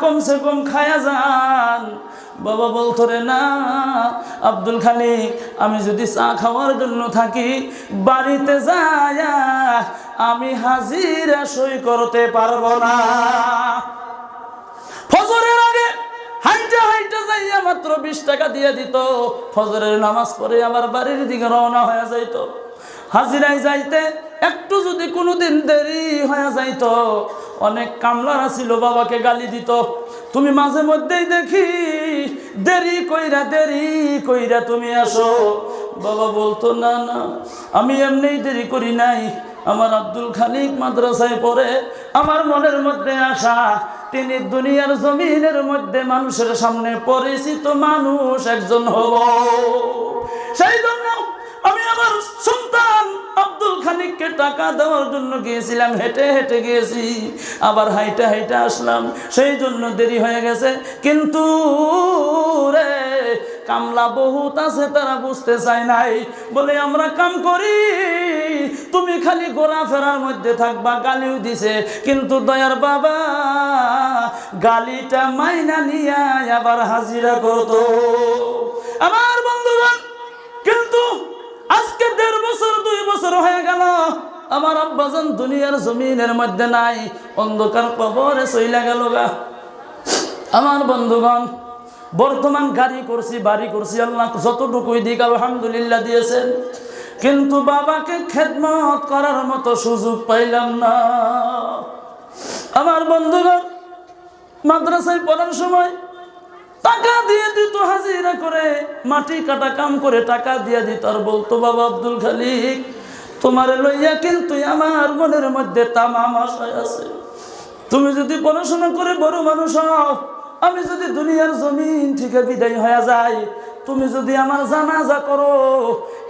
কমসে কম খায়া যান। বাবা বলতো রে, না, আব্দুল খালিক, আমি যদি চা খাওয়ার জন্য থাকি, বাড়িতে যায়া আমি হাজিরা সই করতে পারব না। ফজরের আগে হাইটা হাইটা যাইয়া মাত্র বিশ টাকা দিয়ে দিত। ফজরের নামাজ আবার বাড়ির দিকে রওনা হয়ে যাইতে একটু যদি কোনোদিন দেরি হয়ে যাইত অনেক কামলারা ছিল, বাবাকে গালি দিত। তুমি মাঝে মধ্যেই দেখি, দেরি কইরা দেরি কইরা তুমি আসো। বাবা বলতো, না না, আমি এমনিই দেরি করি নাই। আমার আব্দুল খালিক মাদ্রাসায় পড়ে, আমার মনের মধ্যে আসা তিনি দুনিয়ার জমিনের মধ্যে মানুষের সামনে পরিচিত মানুষ একজন হব। সেই জন্য আমি আমার সন্তান খানিককে টাকা দেওয়ার জন্য গিয়েছিলাম, হেঁটে হেঁটে গিয়েছি, আবার হাইটা হাইটা আসলাম, সেই জন্য দেরি হয়ে গেছে। কিন্তু রে, কামলা বহুত আছে, তারা বুঝতে চায় নাই। বলে, আমরা কাম করি, তুমি খালি গোড়া ফেরার মধ্যে থাকবা, গালিও দিছে। কিন্তু দয়ার বাবা, গালিটা মাইনা নিয়া আবার হাজিরা করতো। আমার আব্বাজান দুনিয়ার জমিনের মধ্যে নাই, অন্ধকার কবরে চইলা গেল গা। আমার বন্ধুগণ, বর্তমান গাড়ি করছি, বাড়ি করছি, আল্লাহ যতটুকুই দিক আলহামদুলিল্লাহ দিয়েছেন। কিন্তু বাবাকে খেদমত করার মতো সুযোগ পাইলাম না। আমার বন্ধুগণ, মাদ্রাসায় পড়ার সময় টাকা দিয়ে দিত হাজিরা করে, মাটি কাটা কাম করে টাকা দিয়ে দিত। আর বলতো, বাবা আব্দুল খালিক তোমার লইয়া কিন্তু আমার মনের মধ্যে তামাম আশায় আছে। তুমি যদি পড়াশোনা করে বড় মানুষ হও, আমি যদি দুনিয়ার জমিন থেকে বিদায় হয়ে যাই, তুমি যদি আমার জানাজা করো,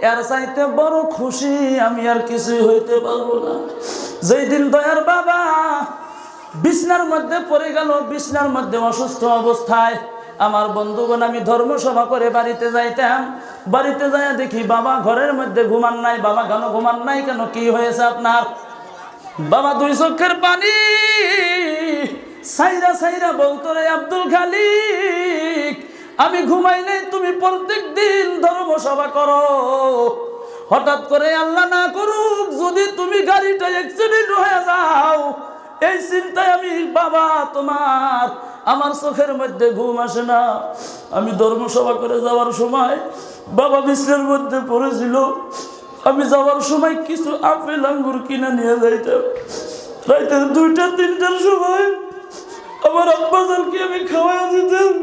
এর চাইতে বড় খুশি আমি আর কিছুই হইতে পারব না। যেই দিন দয়ার বাবা বিছনার মধ্যে পড়ে গেল, বিছনার মধ্যে অসুস্থ অবস্থায় আমার বন্ধুগণ, আমি ধর্মসভা করে বাড়িতে যাইতাম। বাড়িতে যাই দেখি বাবা ঘরের মধ্যে ঘুমান নাই, বাবা কেন ঘুমান নাই, কেন কি হয়েছে আপনার? বাবা দুই চোখের পানি, সাইরা সাইরা বলতো রে আব্দুল খালিক, আমি ঘুমাই নাই, তুমি প্রত্যেক দিন ধর্মসভা করো। হঠাৎ করে আল্লাহ না করুক, যদি তুমি গাড়িটা অ্যাক্সিডেন্ট হয়ে যাও এই চিন্তায় আমি, বাবা, তোমার, আমার চোখের মধ্যে ঘুম আসে না। আমি ধর্মসভা করে যাওয়ার সময় বাবা বিশ্বের মধ্যে পড়েছিল। আমি যাওয়ার সময় কিছু আপেল, আঙ্গুর কিনে নিয়ে যাইতাম। রাইতে দুইটা, তিনটার সময় আমার আব্বাজানকে আমি খাওয়াই দিতাম।